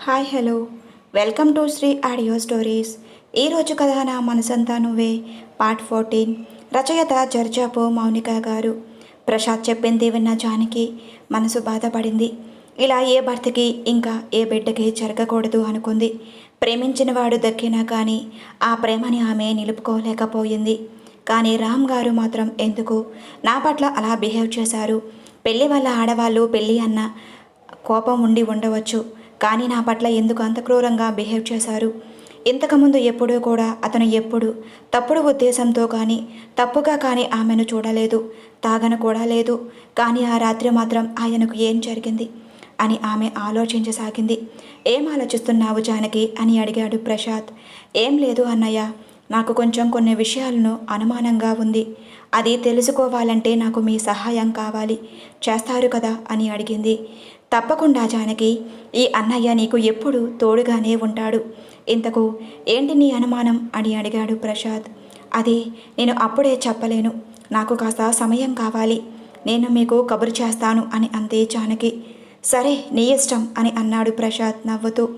Hi hello. Welcome to Shri audio stories. ఈరోజు కథ నా మనసంతా నువ్వే. Part fourteen. రచయిత జర్జాపు మౌనిక గారు. ప్రసాద్ చెప్పింది విన్న జానికి మనసు బాధపడింది. ఇలా ఏ భర్తకి ఇంకా ఏ బిడ్డకి జరగకూడదు అనుకుంది. ప్రేమించిన వాడు దక్కినా కానీ ఆ ప్రేమని ఆమె నిలుపుకోలేకపోయింది. కానీ రామ్ గారు మాత్రం ఎందుకు? నా పట్ల అలా బిహేవ్ చేశారు. పెళ్ళి వల్ల ఆడవాళ్ళు పెళ్ళి అన్న కోపం ఉండి ఉండవచ్చు. కానీ నా పట్ల ఎందుకు అంత క్రూరంగా బిహేవ్ చేశారు? ఇంతకుముందు ఎప్పుడూ కూడా అతను ఎప్పుడు తప్పుడు ఉద్దేశంతో కానీ తప్పుగా కానీ ఆమెను చూడలేదు తాగన కూడా లేదు. కానీ ఆ రాత్రి మాత్రం ఆయనకు ఏం జరిగింది? అని ఆమె ఆలోచించసాగింది. ఏం ఆలోచిస్తున్నావు జానకి? అని అడిగాడు ప్రసాద్ ఏం లేదు అన్నయ్య నాకు కొంచెం కొన్ని విషయాలను అనుమానంగా ఉంది. అది తెలుసుకోవాలంటే నాకు మీ సహాయం కావాలి. చేస్తారు కదా? అని అడిగింది. తప్పకుండా జానకి ఈ అన్నయ్య నీకు ఎప్పుడు తోడుగానే ఉంటాడు. ఇంతకు ఏంటి నీ అనుమానం? అని అడిగాడు ప్రసాద్. అది నేను అప్పుడే చెప్పలేను. నాకు కాస్త సమయం కావాలి. నేను మీకు కబురు చేస్తాను అని అంతే జానకి. సరే నీ ఇష్టం అని అన్నాడు ప్రసాద్ నవ్వుతూ.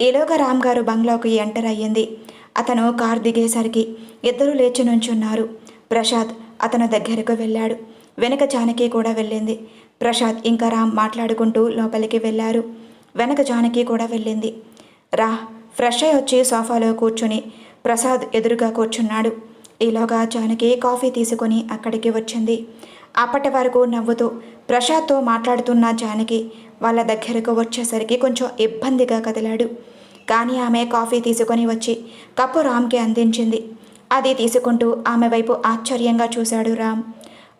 ఈలోగా రామ్ గారు బంగ్లాకు ఎంటర్ అయ్యింది. అతను కార్ దిగేసరికి ఇద్దరు లేచి నుంచున్నారు. ప్రసాద్ అతని దగ్గరకు వెళ్ళాడు. వెనక జానకి కూడా వెళ్ళింది. ప్రసాద్ ఇంకా రామ్ మాట్లాడుకుంటూ లోపలికి వెళ్ళారు. వెనక జానకి కూడా వెళ్ళింది. రా ఫ్రెష్ అయి వచ్చి సోఫాలో కూర్చుని ప్రసాద్ ఎదురుగా కూర్చున్నాడు. ఈలోగా జానకి కాఫీ తీసుకొని అక్కడికి వచ్చింది. అప్పటి వరకు నవ్వుతూ ప్రసాద్తో మాట్లాడుతున్న జానకి వాళ్ళ దగ్గరకు వచ్చేసరికి కొంచెం ఇబ్బందిగా కదిలాడు. కానీ ఆమె కాఫీ తీసుకొని వచ్చి కప్పు రామ్కి అందించింది. అది తీసుకుంటూ ఆమె వైపు ఆశ్చర్యంగా చూశాడు రామ్.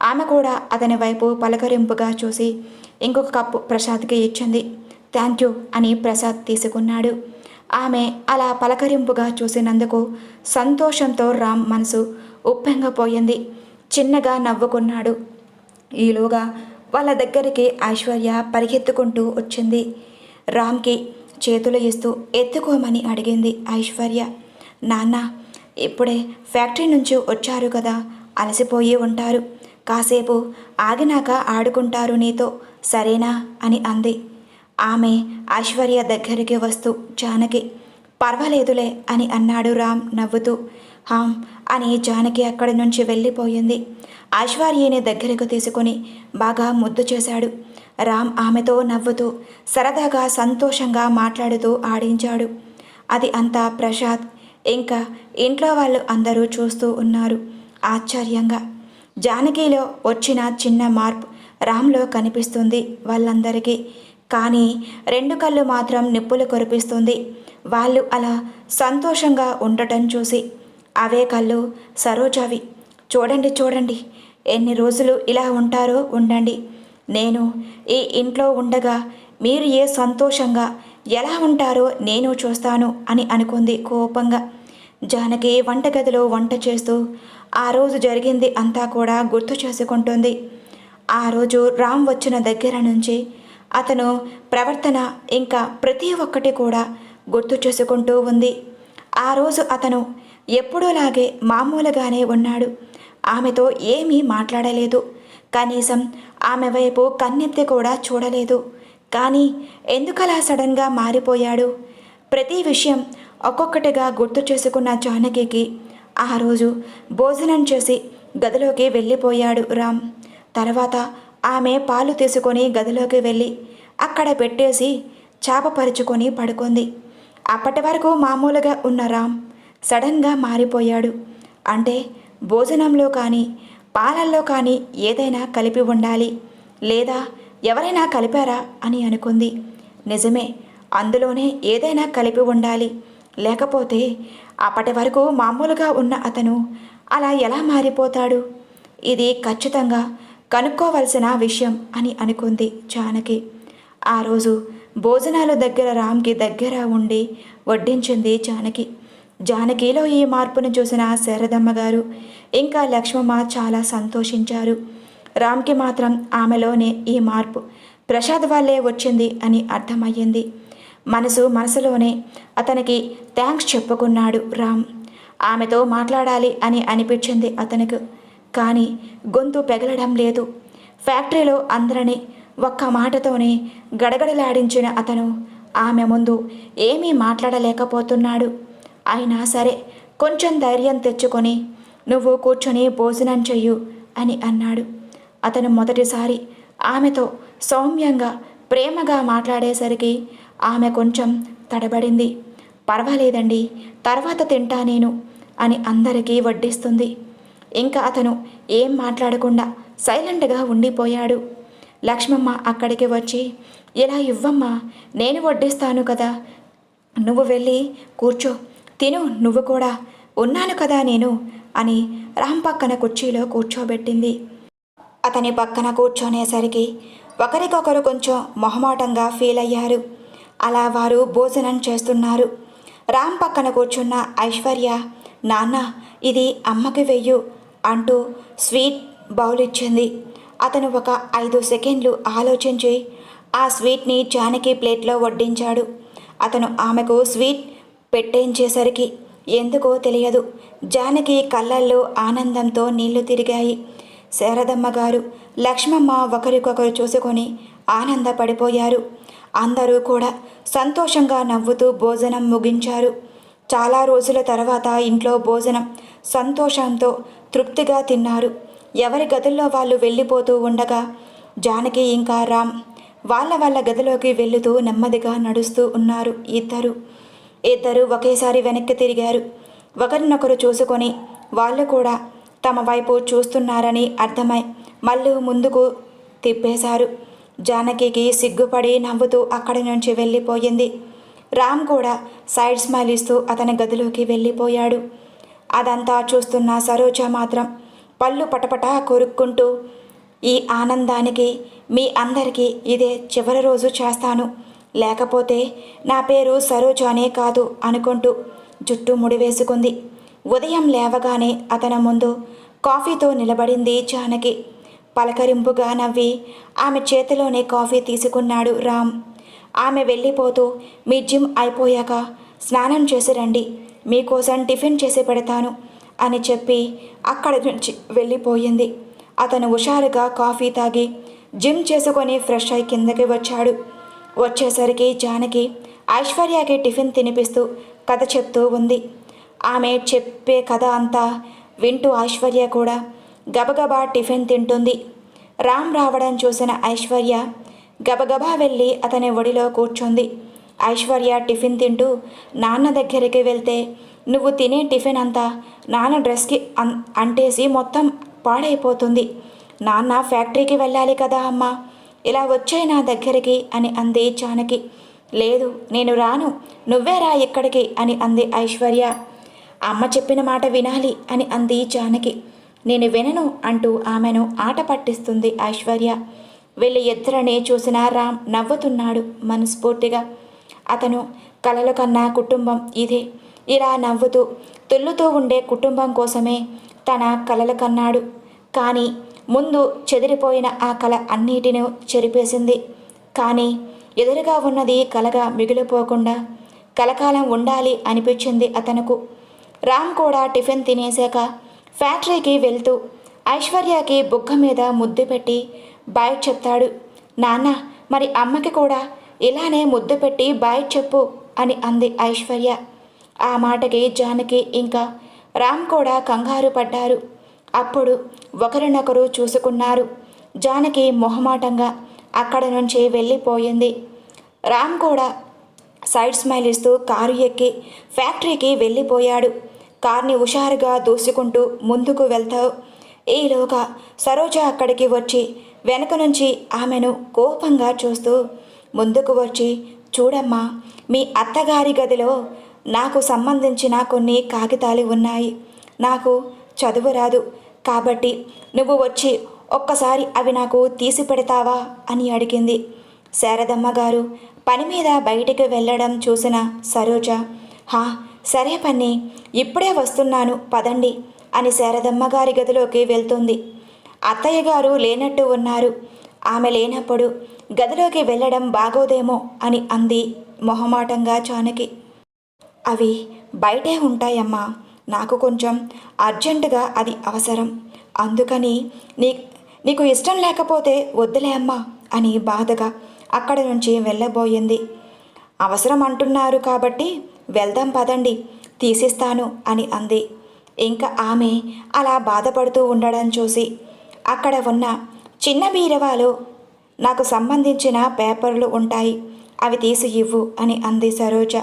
ఆమె కూడా అతని వైపు పలకరింపుగా చూసి ఇంకొక కప్పు ప్రసాద్కి ఇచ్చింది. థ్యాంక్ యూ అని ప్రసాద్ తీసుకున్నాడు. ఆమె అలా పలకరింపుగా చూసినందుకు సంతోషంతో రామ్ మనసు ఉప్పెంగపోయింది. చిన్నగా నవ్వుకున్నాడు. ఈలోగా వాళ్ళ దగ్గరికి ఐశ్వర్య పరిగెత్తుకుంటూ వచ్చింది. రామ్కి చేతులు ఇస్తూ ఎత్తుకోమని అడిగింది ఐశ్వర్య. నాన్న ఇప్పుడే ఫ్యాక్టరీ నుంచి వచ్చారు కదా అలసిపోయి ఉంటారు. కాసేపు ఆగినాక ఆడుకుంటారు నీతో సరేనా? అని అంది. ఆమె ఐశ్వర్య దగ్గరికి వస్తూ జానకి పర్వాలేదులే అని అన్నాడు రామ్ నవ్వుతూ. హాం అని జానకి అక్కడి నుంచి వెళ్ళిపోయింది. ఐశ్వర్యని దగ్గరకు తీసుకుని బాగా ముద్దు చేశాడు. రామ్ ఆమెతో నవ్వుతూ సరదాగా సంతోషంగా మాట్లాడుతూ ఆడించాడు. అది అంతా ప్రసాద్ ఇంకా ఇంట్లో వాళ్ళు అందరూ చూస్తూ ఉన్నారు. ఆశ్చర్యంగా జానకిలో వచ్చిన చిన్న మార్పు రామ్లో కనిపిస్తుంది వాళ్ళందరికీ. కానీ రెండు కళ్ళు మాత్రం నిప్పులు కురిపిస్తుంది. వాళ్ళు అలా సంతోషంగా ఉండటం చూసి అవే కళ్ళు సరోజావి చూడండి చూడండి ఎన్ని రోజులు ఇలా ఉంటారో ఉండండి. నేను ఈ ఇంట్లో ఉండగా మీరు ఏ సంతోషంగా ఎలా ఉంటారో నేను చూస్తాను అని అనుకుంది కోపంగా. జానకి వంటగదిలో వంట చేస్తూ ఆ రోజు జరిగింది అంతా కూడా గుర్తు చేసుకుంటుంది. ఆ రోజు రామ్ వచ్చిన దగ్గర నుంచి అతను ప్రవర్తన ఇంకా ప్రతి ఒక్కటి కూడా గుర్తు చేసుకుంటూ ఉంది. ఆ రోజు అతను ఎప్పుడూలాగే మామూలుగానే ఉన్నాడు. ఆమెతో ఏమీ మాట్లాడలేదు. కనీసం ఆమె వైపు కన్నెత్తి కూడా చూడలేదు. కానీ ఎందుకలా సడన్గా మారిపోయాడు? ప్రతి విషయం ఒక్కొక్కటిగా గుర్తు చేసుకున్న జానకికి ఆ రోజు భోజనం చేసి గదిలోకి వెళ్ళిపోయాడు రామ్. తర్వాత ఆమె పాలు తీసుకొని గదిలోకి వెళ్ళి అక్కడ పెట్టేసి చాపపరుచుకొని పడుకుంది. అప్పటి వరకు మామూలుగా ఉన్న రామ్ సడన్గా మారిపోయాడు. అంటే భోజనంలో కానీ పాలల్లో కానీ ఏదైనా కలిపి ఉండాలి లేదా ఎవరైనా కలిపారా అని అనుకుంది. నిజమే అందులోనే ఏదైనా కలిపి ఉండాలి లేకపోతే అప్పటి వరకు మామూలుగా ఉన్న అతను అలా ఎలా మారిపోతాడు? ఇది ఖచ్చితంగా కనుక్కోవలసిన విషయం అని అనుకుంది జానకి. ఆ రోజు భోజనాలు దగ్గర రామ్కి దగ్గర ఉండి వడ్డించింది జానకి. జానకిలో ఈ మార్పును చూసిన శారదమ్మ గారు ఇంకా లక్ష్మమ్మ చాలా సంతోషించారు. రామ్కి మాత్రం ఆమెలోనే ఈ మార్పు ప్రసాద్ వల్లే వచ్చింది అని అర్థమయ్యింది. మనసు మనసులోనే అతనికి థ్యాంక్స్ చెప్పుకున్నాడు రామ్. ఆమెతో మాట్లాడాలి అని అనిపించింది అతనికి. కానీ గొంతు పెగలడం లేదు. ఫ్యాక్టరీలో అందరినీ ఒక్క మాటతోనే గడగడలాడించిన అతను ఆమె ముందు ఏమీ మాట్లాడలేకపోతున్నాడు. అయినా సరే కొంచెం ధైర్యం తెచ్చుకొని నువ్వు కూర్చొని భోజనం చెయ్యు అని అన్నాడు. అతను మొదటిసారి ఆమెతో సౌమ్యంగా ప్రేమగా మాట్లాడేసరికి ఆమె కొంచెం తడబడింది. పర్వాలేదండి తర్వాత తింటా నేను అని అందరికీ వడ్డిస్తుంది. ఇంకా అతను ఏం మాట్లాడకుండా సైలెంట్గా ఉండిపోయాడు. లక్ష్మమ్మ అక్కడికి వచ్చి ఇలా ఇవ్వమ్మా నేను వడ్డిస్తాను కదా. నువ్వు వెళ్ళి కూర్చో. తిను నువ్వు కూడా. ఉన్నాను కదా నేను అని రామ్ పక్కన కుర్చీలో కూర్చోబెట్టింది. అతని పక్కన కూర్చొనేసరికి ఒకరికొకరు కొంచెం మొహమాటంగా ఫీల్ అయ్యారు అలా వారు భోజనం చేస్తున్నారు. రామ్ పక్కన కూర్చున్న ఐశ్వర్య నాన్న ఇది అమ్మకి వెయ్యు అంటూ స్వీట్ బౌల్ ఇచ్చింది. అతను ఒక ఐదు సెకండ్లు ఆలోచించి ఆ స్వీట్ని జానకి ప్లేట్లో వడ్డించాడు. అతను ఆమెకు స్వీట్ పెట్టేంచేసరికి ఎందుకో తెలియదు. జానకి కళ్ళల్లో ఆనందంతో నీళ్ళు తిరిగాయి. శారదమ్మ గారు లక్ష్మమ్మ ఒకరికొకరు చూసుకొని ఆనందపడిపోయారు. అందరూ కూడా సంతోషంగా నవ్వుతూ భోజనం ముగించారు. చాలా రోజుల తర్వాత ఇంట్లో భోజనం సంతోషంతో తృప్తిగా తిన్నారు. ఎవరి గదుల్లో వాళ్ళు వెళ్ళిపోతూ ఉండగా జానకి ఇంకా రామ్ వాళ్ళ వాళ్ళ గదిలోకి వెళుతూ నెమ్మదిగా నడుస్తూ ఉన్నారు ఇద్దరు. ఇద్దరు ఒకేసారి వెనక్కి తిరిగారు. ఒకరినొకరు చూసుకొని వాళ్ళు కూడా తమ వైపు చూస్తున్నారని అర్థమై మళ్ళీ ముందుకు తిప్పేశారు. జానకికి సిగ్గుపడి నవ్వుతూ అక్కడి నుంచి వెళ్ళిపోయింది. రామ్ కూడా సైడ్ స్మైల్ ఇస్తూ అతని గదిలోకి వెళ్ళిపోయాడు. అదంతా చూస్తున్న సరోజ మాత్రం పళ్ళు పటపట కొరుక్కుంటూ ఈ ఆనందానికి మీ అందరికీ ఇదే చివరి రోజు చేస్తాను. లేకపోతే నా పేరు సరోజ అనే కాదు అనుకుంటూ జుట్టు ముడివేసుకుంది. ఉదయం లేవగానే అతని ముందు కాఫీతో నిలబడింది జానకి. పలకరింపుగా నవ్వి ఆమె చేతిలోనే కాఫీ తీసుకున్నాడు రామ్. ఆమె వెళ్ళిపోతూ మీ జిమ్ అయిపోయాక స్నానం చేసి రండి. మీకోసం టిఫిన్ చేసి పెడతాను అని చెప్పి అక్కడి నుంచి వెళ్ళిపోయింది. అతను హుషారుగా కాఫీ తాగి జిమ్ చేసుకొని ఫ్రెష్ అయి కిందకి వచ్చాడు. వచ్చేసరికి జానకి ఐశ్వర్యకి టిఫిన్ తినిపిస్తూ కథ చెప్తూ ఉంది. ఆమె చెప్పే కథ అంతా వింటూ ఐశ్వర్య కూడా గబగబా టిఫిన్ తింటుంది. రామ్ రావడం చూసిన ఐశ్వర్య గబగబా వెళ్ళి అతని ఒడిలో కూర్చుంది. ఐశ్వర్య టిఫిన్ తింటూ నాన్న దగ్గరికి వెళ్తే నువ్వు తినే టిఫిన్ అంతా నాన్న డ్రెస్కి అన్ అంటేసి మొత్తం పాడైపోతుంది. నాన్న ఫ్యాక్టరీకి వెళ్ళాలి కదా అమ్మా ఇలా వచ్చాయి నా దగ్గరికి అని అంది జానకి లేదు నేను రాను నువ్వే రా ఇక్కడికి అని అంది ఐశ్వర్య. అమ్మ చెప్పిన మాట వినాలి అని అంది జానకి నేను వినను అంటూ ఆమెను ఆట పట్టిస్తుంది ఐశ్వర్య. వెళ్ళి ఇద్దరనే చూసిన రామ్ నవ్వుతున్నాడు మనస్ఫూర్తిగా. అతను కలలు కన్నా కుటుంబం ఇదే. ఇలా నవ్వుతూ తుల్లుతూ ఉండే కుటుంబం కోసమే తన కలలు కన్నాడు. కానీ ముందు చెదిరిపోయిన ఆ కళ అన్నిటిని చెరిపేసింది. కానీ ఎదురుగా ఉన్నది కలగా మిగిలిపోకుండా కలకాలం ఉండాలి అనిపించింది అతనుకు. రామ్ కూడా టిఫిన్ తినేశాక ఫ్యాక్టరీకి వెళ్తూ ఐశ్వర్యకి బుగ్గ మీద ముద్దు పెట్టి బాయ్ చెప్తాడు. నాన్న మరి అమ్మకి కూడా ఇలానే ముద్దు పెట్టి బాయ్ చెప్పు అని అంది ఐశ్వర్య. ఆ మాటకి జానకి ఇంకా రామ్ కూడా కంగారు పడ్డారు. అప్పుడు ఒకరినొకరు చూసుకున్నారు. జానకి మొహమాటంగా అక్కడ నుంచి వెళ్ళిపోయింది. రామ్ కూడా సైడ్ స్మైల్ ఇస్తూ కారు ఎక్కి ఫ్యాక్టరీకి వెళ్ళిపోయాడు. కార్ని హుషారుగా దూసుకుంటూ ముందుకు వెళ్తావు. ఈలోగా సరోజ అక్కడికి వచ్చి వెనక నుంచి ఆమెను కోపంగా చూస్తూ ముందుకు వచ్చి చూడమ్మా మీ అత్తగారి గదిలో నాకు సంబంధించిన కొన్ని కాగితాలు ఉన్నాయి. నాకు చదువు రాదు. కాబట్టి నువ్వు వచ్చి ఒక్కసారి అవి నాకు తీసి పెడతావా? అని అడిగింది. శారదమ్మ గారు పని మీద బయటికి వెళ్ళడం చూసిన సరోజ హా సరే పన్ని ఇప్పుడే వస్తున్నాను పదండి అని శారదమ్మ గారి గదిలోకి వెళ్తుంది. అత్తయ్య గారు లేనట్టు ఉన్నారు. ఆమె లేనప్పుడు గదిలోకి వెళ్ళడం బాగోదేమో అని అంది మొహమాటంగా చానకి అవి బయటే ఉంటాయమ్మా నాకు కొంచెం అర్జెంటుగా అది అవసరం. అందుకని నీ నీకు ఇష్టం లేకపోతే వద్దులే అమ్మా అని బాధగా అక్కడి నుంచి వెళ్ళబోయింది. అవసరం అంటున్నారు కాబట్టి వెళ్దాం పదండి తీసిస్తాను అని అంది. ఇంకా ఆమె అలా బాధపడుతూ ఉండడం చూసి అక్కడ ఉన్న చిన్న బీరవాలో నాకు సంబంధించిన పేపర్లు ఉంటాయి అవి తీసి ఇవ్వు అని అంది సరోజ.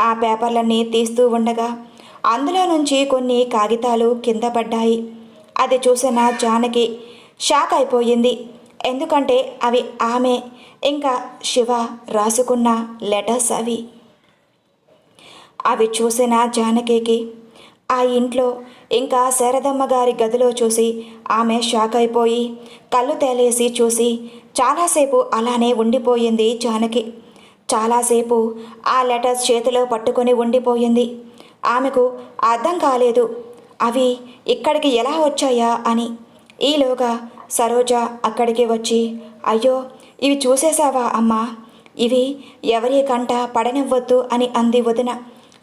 ఆ పేపర్లన్నీ తీస్తూ ఉండగా అందులో నుంచి కొన్ని కాగితాలు కింద పడ్డాయి. అది చూసిన జానకి షాక్ అయిపోయింది. ఎందుకంటే అవి ఆమె ఇంకా శివ రాసుకున్న లెటర్స్ అవి. అవి చూసిన జానకికి. ఆ ఇంట్లో ఇంకా శారదమ్మ గారి గదిలో చూసి ఆమె షాక్ అయిపోయి కళ్ళు తేలేసి చూసి చాలాసేపు అలానే ఉండిపోయింది జానకి. చాలాసేపు ఆ లెటర్స్ చేతిలో పట్టుకొని ఉండిపోయింది. ఆమెకు అర్థం కాలేదు అవి ఇక్కడికి ఎలా వచ్చాయా అని. ఈలోగా సరోజ అక్కడికి వచ్చి అయ్యో ఇవి చూసేశావా అమ్మా? ఇవి ఎవరి కంట పడనివ్వద్దు అని అంది వదిన.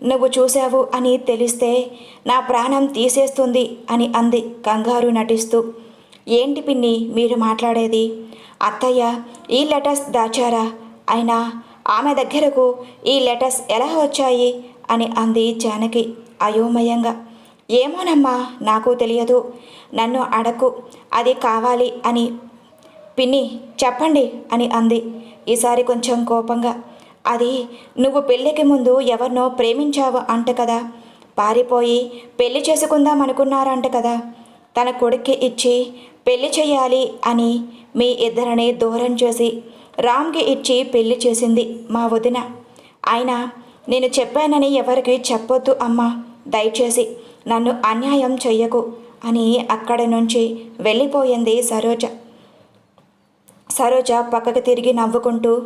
నువ్వు చూశావు అని తెలిస్తే నా ప్రాణం తీసేస్తుంది అని అంది కంగారు నటిస్తూ. ఏంటి పిన్ని మీరు మాట్లాడేది? అత్తయ్య ఈ లెటర్స్ దాచారా? అయినా ఆమె దగ్గరకు ఈ లెటర్స్ ఎలా వచ్చాయి? అని అంది జానకి అయోమయంగా. ఏమోనమ్మా నాకు తెలియదు. నన్ను అడకు అది కావాలి అని. పిన్ని చెప్పండి అని అంది. ఈసారి కొంచెం కోపంగా. అది నువ్వు పెళ్ళికి ముందు ఎవరినో ప్రేమించావు అంట కదా. పారిపోయి పెళ్ళి చేసుకుందాం అనుకున్నారంట కదా. తన కొడుక్కి ఇచ్చి పెళ్ళి చేయాలి అని మీ ఇద్దరిని దూరం చేసి రామ్కి ఇచ్చి పెళ్ళి చేసింది మా వదిన. ఆయన నేను చెప్పానని ఎవరికి చెప్పొద్దు అమ్మా. దయచేసి నన్ను అన్యాయం చెయ్యకు అని అక్కడి నుంచి వెళ్ళిపోయింది సరోజ. సరోజ పక్కకు తిరిగి నవ్వుకుంటూ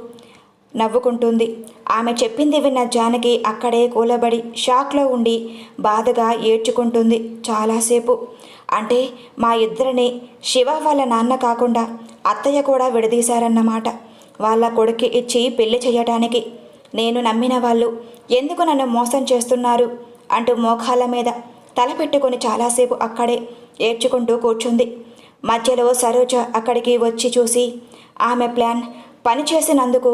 నవ్వుకుంటుంది. ఆమె చెప్పింది విన్న జానకి అక్కడే కూలబడి షాక్లో ఉండి బాధగా ఏడ్చుకుంటుంది చాలాసేపు. అంటే మా ఇద్దరిని శివ వాళ్ళ నాన్న కాకుండా అత్తయ్య కూడా విడదీశారన్నమాట. వాళ్ళ కొడుకు ఇచ్చి పెళ్ళి చేయటానికి నేను నమ్మిన వాళ్ళు ఎందుకు నన్ను మోసం చేస్తున్నారు? అంటూ మోకాల మీద తల పెట్టుకొని చాలాసేపు అక్కడే ఏడ్చుకుంటూ కూర్చుంది. మధ్యలో సరోజ అక్కడికి వచ్చి చూసి ఆమె ప్లాన్ పనిచేసినందుకు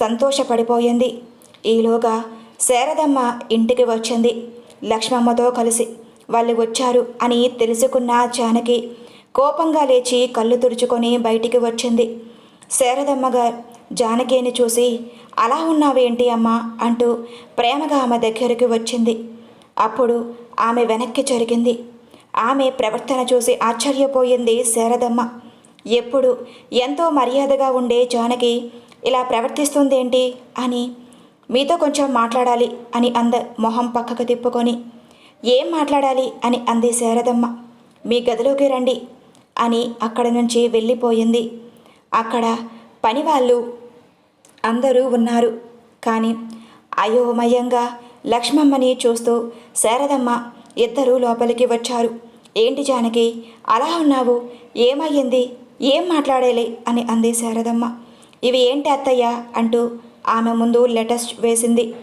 సంతోషపడిపోయింది. ఈలోగా శారదమ్మ ఇంటికి వచ్చింది. లక్ష్మమ్మతో కలిసి వాళ్ళు వచ్చారు అని తెలుసుకున్న జానకి కోపంగా లేచి కళ్ళు తుడుచుకొని బయటికి వచ్చింది. శారదమ్మ గారు జానకిని చూసి అలా ఉన్నావేంటి అమ్మా? అంటూ ప్రేమగా ఆమె దగ్గరికి వచ్చింది. అప్పుడు ఆమె వెనక్కి జరిగింది. ఆమె ప్రవర్తన చూసి ఆశ్చర్యపోయింది శారదమ్మ. ఎప్పుడు ఎంతో మర్యాదగా ఉండే జానకి ఇలా ప్రవర్తిస్తుందేంటి అని మీతో కొంచెం మాట్లాడాలి అని అంద మొహం పక్కకు తిప్పుకొని ఏం మాట్లాడాలి? అని అంది శారదమ్మ. మీ గదిలోకి రండి అని అక్కడ నుంచి వెళ్ళిపోయింది. అక్కడ పని వాళ్ళు అందరూ ఉన్నారు. కానీ అయోమయంగా లక్ష్మమ్మని చూస్తూ శారదమ్మ ఇద్దరూ లోపలికి వచ్చారు. ఏంటి జానకి అలా ఉన్నావు? ఏమయ్యింది? ఏం మాట్లాడేలే అని అంది శారదమ్మ. ఇవి ఏంటి అత్తయ్య? అంటూ ఆమె ముందు లెటర్స్ వేసింది.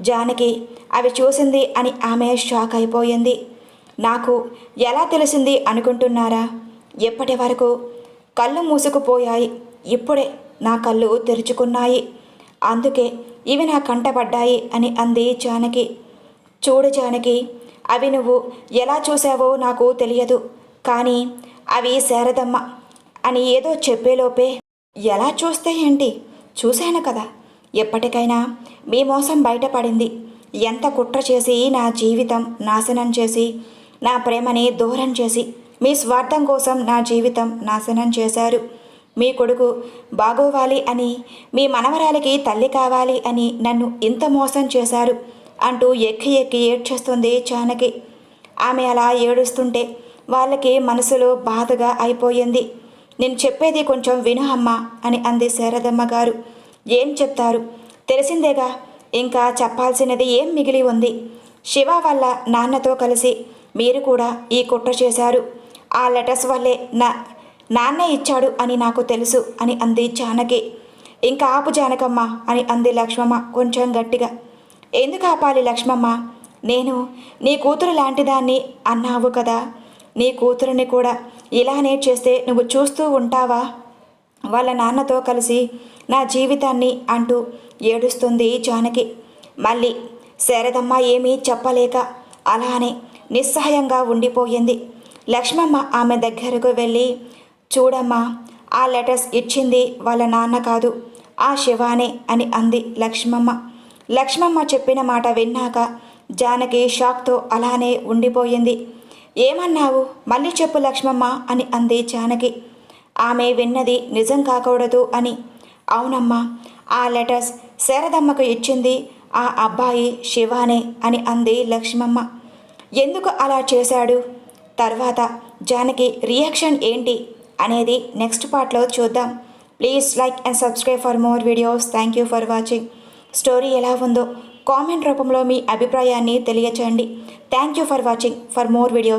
జానకి అవి చూసింది అని ఆమె షాక్ అయిపోయింది. నాకు ఎలా తెలిసింది అనుకుంటున్నారా? ఎప్పటి వరకు కళ్ళు మూసుకుపోయాయి. ఇప్పుడే నా కళ్ళు తెరుచుకున్నాయి. అందుకే ఇవి నా కంటపడ్డాయి అని అంది జానకి. చూడు జానకి అవి నువ్వు ఎలా చూసావో నాకు తెలియదు. కానీ అవి శారదమ్మ అని ఏదో చెప్పేలోపే ఎలా చూస్తే ఏంటి? చూశాను కదా. ఎప్పటికైనా మీ మోసం బయటపడింది. ఎంత కుట్ర చేసి నా జీవితం నాశనం చేసి నా ప్రేమని దూరం చేసి మీ స్వార్థం కోసం నా జీవితం నాశనం చేశారు. మీ కొడుకు బాగోవాలి అని మీ మనవరాలికి తల్లి కావాలి అని నన్ను ఇంత మోసం చేశారు అంటూ ఎక్కి ఎక్కి ఏడ్చేస్తుంది చానకి. ఆమె అలా ఏడుస్తుంటే వాళ్ళకి మనసులో బాధగా అయిపోయింది. నేను చెప్పేది కొంచెం విను అమ్మా అని అంది శారదమ్మ గారు. ఏం చెప్తారు? తెలిసిందేగా. ఇంకా చెప్పాల్సినది ఏం మిగిలి ఉంది? శివ వాళ్ళ నాన్నతో కలిసి మీరు కూడా ఈ కుట్ర చేశారు. ఆ లెటర్స్ వల్లే నా నాన్న ఇచ్చాడు అని నాకు తెలుసు అని అంది జానకి. ఇంకా ఆపు జానకమ్మ అని అంది లక్ష్మమ్మ కొంచెం గట్టిగా. ఎందుకు ఆపాలి లక్ష్మమ్మ? నేను నీ కూతురు లాంటిదాన్ని అన్నావు కదా. నీ కూతురుని కూడా ఇలానే చేస్తే నువ్వు చూస్తూ ఉంటావా? వాళ్ళ నాన్నతో కలిసి నా జీవితాన్ని అంటూ ఏడుస్తుంది జానకి. మళ్ళీ శరదమ్మ ఏమీ చెప్పలేక అలానే నిస్సహాయంగా ఉండిపోయింది. లక్ష్మమ్మ ఆమె దగ్గరకు వెళ్ళి చూడమ్మా ఆ లెటర్స్ ఇచ్చింది వాళ్ళ నాన్న కాదు ఆ శివానే అని అంది లక్ష్మమ్మ. లక్ష్మమ్మ చెప్పిన మాట విన్నాక జానకి షాక్తో అలానే ఉండిపోయింది. ఏమన్నావు? మళ్ళీ చెప్పు లక్ష్మమ్మ అని అంది జానకి. ఆమె విన్నది నిజం కాకూడదు అని. అవునమ్మా ఆ లెటర్స్ శారదమ్మకు ఇచ్చింది ఆ అబ్బాయి శివానే అని అంది లక్ష్మమ్మ. ఎందుకు అలా చేశాడు? తర్వాత జానకి రియాక్షన్ ఏంటి అనేది నెక్స్ట్ పార్ట్లో చూద్దాం. Please like and subscribe for more videos. Thank you for watching. Story ఎలా ఉందో కామెంట్ రూపంలో మీ అభిప్రాయాన్ని తెలియచేయండి. Thank you for watching. For more videos.